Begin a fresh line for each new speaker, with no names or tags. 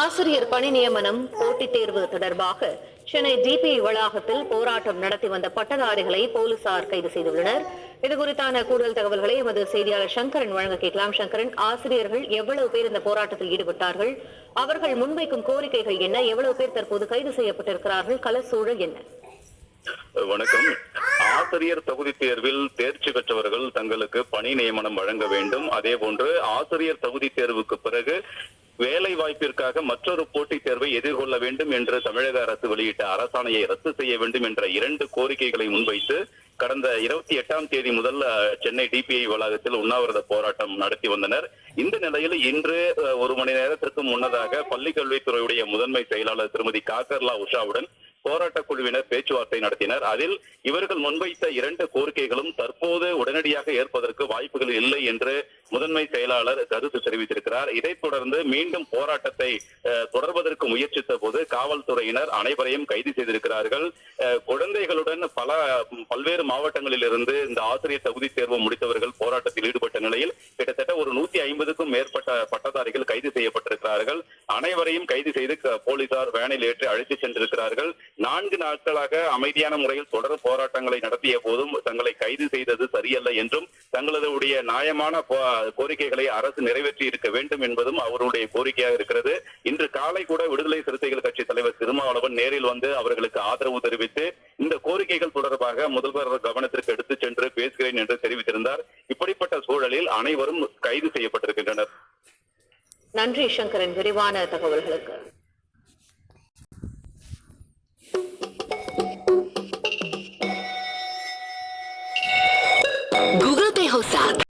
ஆசிரியர் பணி நியமனம் போட்டித் தேர்வு தொடர்பாக சென்னை டிபி வளாகத்தில் போராட்டம் நடத்தி வந்த பட்டதாரிகளை போலீசார் கைது செய்துள்ளனர். இது குறித்தான கூடுதல் தகவல்களை எமது செய்தியாளர் சங்கரன் வழங்க கேட்கலாம். சங்கரன் ஆசிரியர்கள் எவ்வளவு பேர் இந்த போராட்டத்தில் ஈடுபட்டார்கள்? அவர்கள் முன்வைக்கும் கோரிக்கைகள் என்ன? எவ்வளவு பேர் தற்போது கைது செய்யப்பட்டிருக்கிறார்கள்? கலசூழல் என்ன?
வணக்கம். ஆசிரியர் தகுதி தேர்வில் தேர்ச்சி பெற்றவர்கள் தங்களுக்கு பணி நியமனம் வழங்க வேண்டும். அதே போன்று ஆசிரியர் தகுதி தேர்வுக்கு பிறகு வேலை வாய்ப்பிற்காக மற்றொரு போட்டித் தேர்வை எதிர்கொள்ள வேண்டும் என்று தமிழக அரசு வெளியிட்ட அரசாணையை ரத்து செய்ய வேண்டும் என்ற இரண்டு கோரிக்கைகளை முன்வைத்து கடந்த இருபத்தி எட்டாம் தேதி முதல் சென்னை டிபிஐ வளாகத்தில் உண்ணாவிரத போராட்டம் நடத்தி வந்தனர். இந்த நிலையில் இன்று ஒரு மணி நேரத்திற்கு முன்னதாக பள்ளி கல்வித்துறையுடைய முதன்மை செயலாளர் திருமதி காக்கர்லா உஷாவுடன் போராட்டக் குழுவினர் பேச்சுவார்த்தை நடத்தினர். அதில் இவர்கள் முன்வைத்த இரண்டு கோரிக்கைகளும் தற்போது உடனடியாக ஏற்பதற்கு வாய்ப்புகள் இல்லை என்று முதன்மை செயலாளர் கருத்து தெரிவித்திருக்கிறார். இதைத் தொடர்ந்து மீண்டும் போராட்டத்தை தொடர்வதற்கு முயற்சித்த போது காவல்துறையினர் அனைவரையும் கைது செய்திருக்கிறார்கள். குழந்தைகளுடன் பல பல்வேறு மாவட்டங்களில் இருந்து இந்த ஆசிரியர் தகுதி தேர்வு முடித்தவர்கள் போராட்டத்தில் ஈடுபட்ட நிலையில் கிட்டத்தட்ட ஒரு நூத்தி ஐம்பதுக்கும் மேற்பட்ட பட்டதாரிகள் கைது செய்யப்பட்டிருக்கிறார்கள். அனைவரையும் கைது செய்து போலீசார் வேனில் ஏற்றி அழைத்து சென்றிருக்கிறார்கள். நான்கு நாட்களாக அமைதியான முறையில் தொடர் போராட்டங்களை நடத்திய போதும் தங்களை கைது செய்தது சரியல்ல என்றும் தங்களது நியாயமான கோரிக்கைகளை அரசு நிறைவேற்றி இருக்க வேண்டும் என்பதும் அவருடைய கோரிக்கையாக இருக்கிறது. இன்று காலை கூட விடுதலை சிறுத்தைகள் கட்சி தலைவர் திருமாவளவன் நேரில் வந்து அவர்களுக்கு ஆதரவு தெரிவித்து இந்த கோரிக்கைகள் தொடர்பாக முதல்வர் கவனத்திற்கு எடுத்து சென்று பேசுகிறேன் என்று தெரிவித்திருந்தார். இப்படிப்பட்ட சூழலில் அனைவரும் கைது செய்யப்பட்டிருக்கின்றனர்.
நன்றி சங்கரன் விரிவான தகவல்களுக்கு.
Google Tejosa.